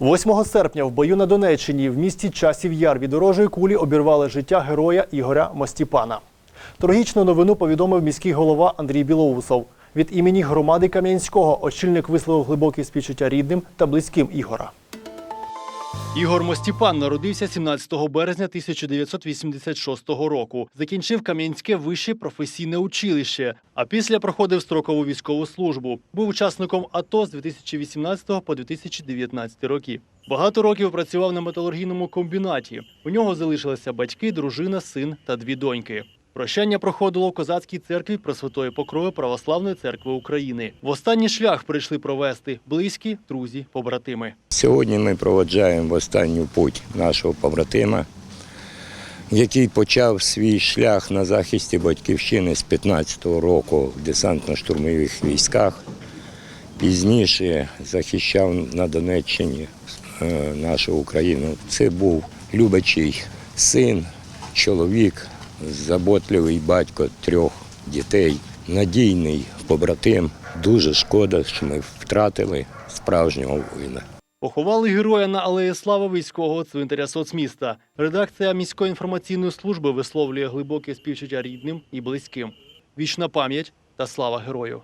8 серпня в бою на Донеччині в місті Часів Яр від ворожої кулі обірвали життя героя Ігоря Мостіпана. Трагічну новину повідомив міський голова Андрій Білоусов. Від імені громади Кам'янського очільник висловив глибокі співчуття рідним та близьким Ігора. Ігор Мостіпан народився 17 березня 1986 року. Закінчив Кам'янське вище професійне училище, а після проходив строкову військову службу. Був учасником АТО з 2018 по 2019 роки. Багато років працював на металургійному комбінаті. У нього залишилися батьки, дружина, син та дві доньки. Прощання проходило в козацькій церкві Пресвятої Покрої Православної церкви України. В останній шлях прийшли провести близькі, друзі, побратими. Сьогодні ми проводжаємо в останню путь нашого побратима, який почав свій шлях на захисті батьківщини з 15-го року в десантно-штурмових військах. Пізніше захищав на Донеччині е, нашу Україну. Це був любячий син, чоловік, заботливий батько трьох дітей, надійний побратим. Дуже шкода, що ми втратили справжнього воїна. Поховали героя на алеї слави військового цвинтаря соцміста. Редакція міської інформаційної служби висловлює глибоке співчуття рідним і близьким. Вічна пам'ять та слава герою.